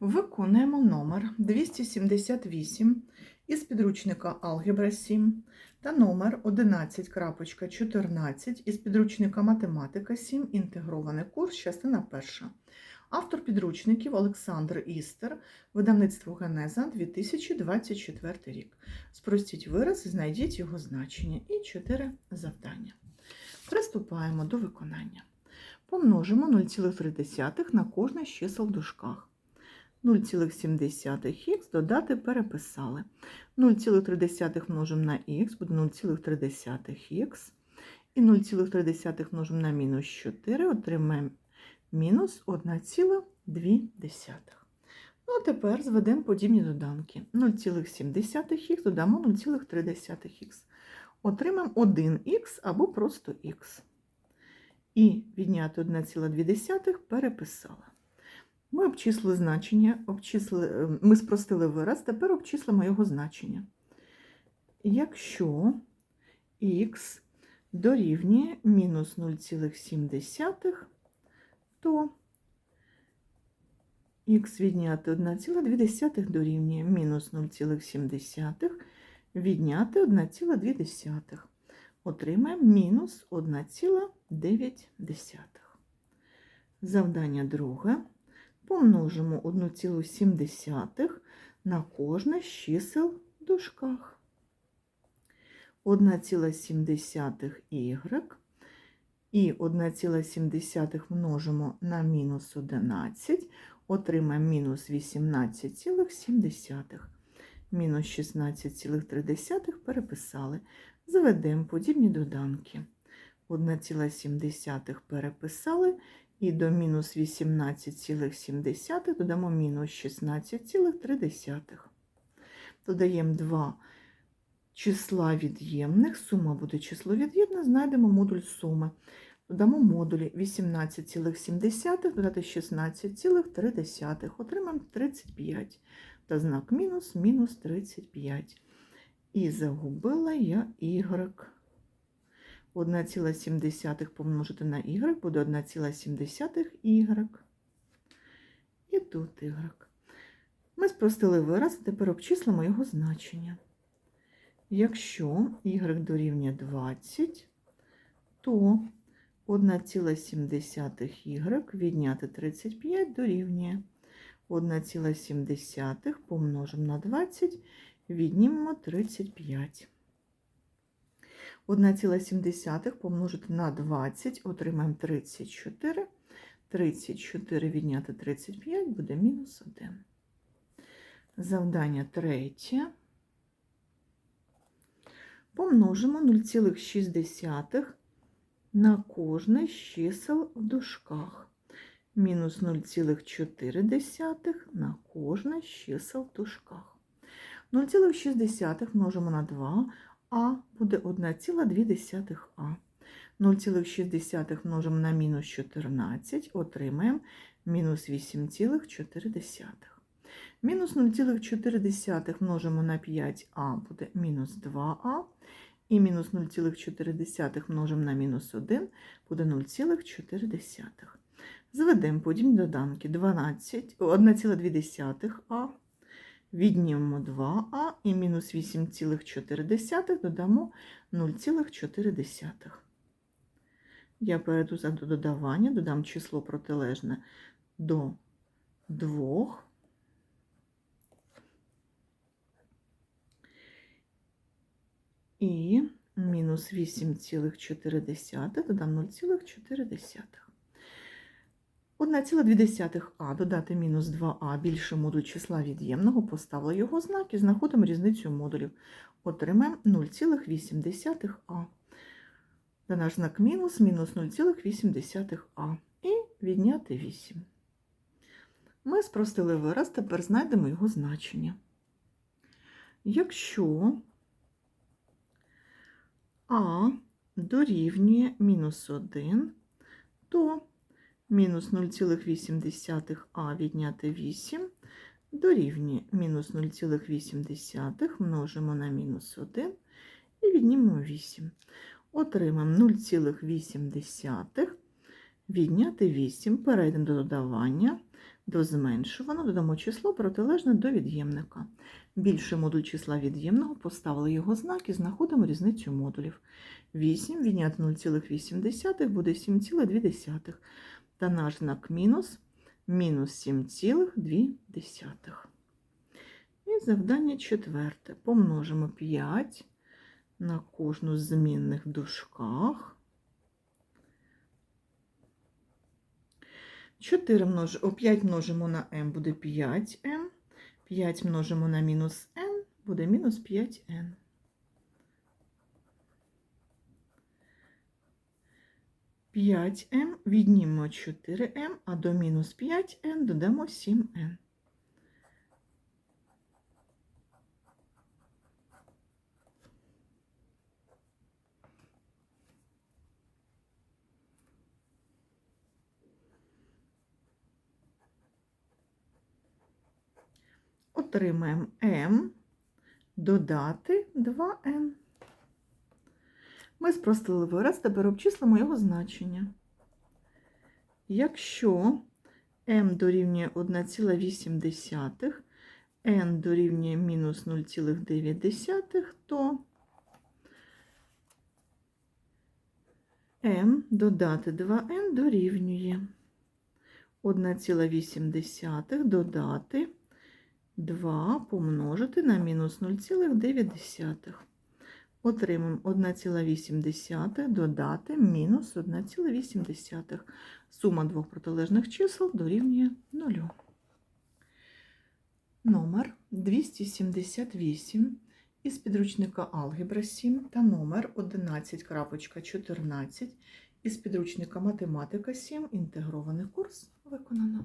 Виконуємо номер 278 із підручника Алгебра 7 та номер 11.14 із підручника Математика 7. Інтегрований курс, частина перша. Автор підручників Олександр Істер, видавництво Генеза 2024 рік. Спростіть вираз і знайдіть його значення. І 4 завдання. Приступаємо до виконання. Помножимо 0,3 на кожне з чисел в дужках. 0,7х додати переписали. 0,3 множимо на х, буде 0,3х. І 0,3 множимо на мінус 4, отримаємо мінус 1,2. Ну, а тепер зведемо подібні доданки. 0,7х додамо 0,3х. Отримаємо 1х або просто х. І відняти 1,2 переписали. Ми обчислили значення, обчислили, ми спростили вираз, тепер обчислимо його значення. Якщо х дорівнює мінус 0,7, то х відняти 1,2 дорівнює мінус 0,7 відняти 1,2. Отримаємо мінус 1,9. Завдання друге. Помножимо 1,7 на кожне з чисел в дужках. 1,7y і 1,7 множимо на мінус 11, отримаємо мінус 18,7. Мінус 16,3 переписали. Заведемо подібні доданки. 1,7 переписали і до мінус 18,7 додамо мінус 16,3. Додаємо 2 числа від'ємних, сума буде число від'ємне, знайдемо модуль суми. Додамо модулі 18,7 додати 16,3, отримаємо 35. Та знак мінус мінус 35. І загубила я y. 1,7 помножити на y буде 1,7 y. І тут y. Ми спростили вираз, тепер обчислимо його значення. Якщо y дорівнює 20, то 1,7y відняти 35 дорівнює 1,7 помножимо на 20, віднімемо 35. 1,7 помножити на 20, отримаємо 34. 34 відняти 35 буде мінус 1. Завдання третє. Помножимо 0,6 на кожне з чисел в дужках. Мінус 0,4 на кожне з чисел в дужках. 0,6 множимо на 2, а буде 1,2а. 0,6 множимо на мінус 14, отримаємо мінус 8,4. Мінус 0,4 множимо на 5а, буде мінус 2а. І мінус 0,4 множимо на мінус 1, буде 0,4. Зведемо подібні доданки 12, 1,2а. Віднімемо 2а і мінус 8,4 додамо 0,4. Я перейду за до додавання, додам число протилежне до 2. І мінус 8,4 додам 0,4. 1,2а додати мінус 2а більше модуль числа від'ємного, поставили його знак і знаходимо різницю модулів. Отримаємо 0,8а. За наш знак мінус мінус 0,8а. І відняти 8. Ми спростили вираз, тепер знайдемо його значення. Якщо а дорівнює мінус 1, то мінус 0,8а відняти 8 дорівнює мінус 0,8 множимо на мінус 1 і віднімемо 8. Отримаємо 0,8 відняти 8, перейдемо до додавання. До зменшуваного додамо число протилежне до від'ємника. Більший модуль числа від'ємного поставили його знак і знаходимо різницю модулів. 8 відняти 0,8 буде 7,2. Та наш знак мінус мінус 7,2. І завдання четверте. Помножимо 5 на кожну з змінних в дужках. 4 множ... о, 5 множимо на m буде 5m. 5 множимо на мінус n буде мінус 5n. П'ять м віднімемо 4m, а до мінус 5n додамо 7n. Отримаємо m додати 2n. Ми спростили вираз, тепер обчислимо його значення. Якщо m дорівнює 1,8, n дорівнює мінус 0,9, то m додати 2n дорівнює 1,8 додати 2 помножити на мінус 0,9. Отримаємо 1,8 додати мінус 1,8. Сума двох протилежних чисел дорівнює 0. Номер 278 із підручника Алгебра 7 та номер 11.14 із підручника Математика 7. Інтегрований курс виконано.